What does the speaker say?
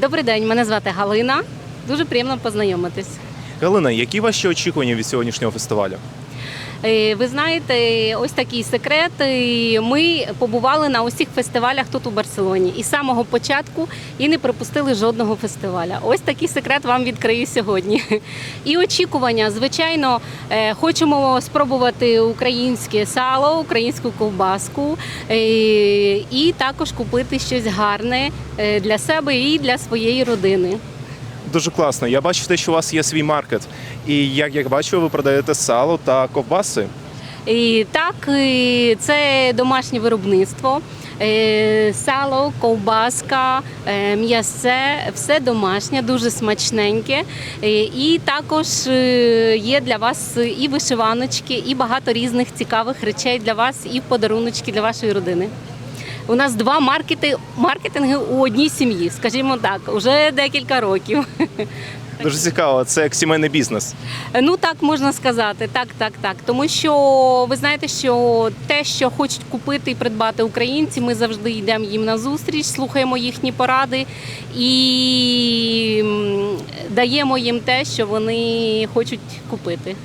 Добрий день, мене звати Галина. Дуже приємно познайомитись. Галина, які ваші очікування від сьогоднішнього фестивалю? Е, Ви знаєте, ось такий секрет. Ми побували на усіх фестивалях тут у Барселоні і з самого початку і не пропустили жодного фестиваля. Ось такий секрет вам відкрию сьогодні. І очікування, звичайно, е, хочемо спробувати українське сало, українську ковбаску е, і також купити щось гарне для себе і для своєї родини. Дуже класно. Я бачу те, що у вас є свій маркет. І як я бачу, ви продаєте сало та ковбаси. І так, і це домашнє виробництво. Е, Сало, ковбаска, е, м'ясце, все домашнє, дуже смачненьке. Е, І також є для вас і вишиваночки, і багато різних цікавих речей для вас, і подаруночки для вашої родини. У нас два маркети, маркетинги у одній сім'ї, скажімо так, вже декілька років. Дуже цікаво, це як сімейний бізнес. Ну так можна сказати, так, так, так. Тому що ви знаєте, що те, що хочуть купити і придбати українці, ми завжди йдемо їм на зустріч, слухаємо їхні поради і даємо їм те, що вони хочуть купити.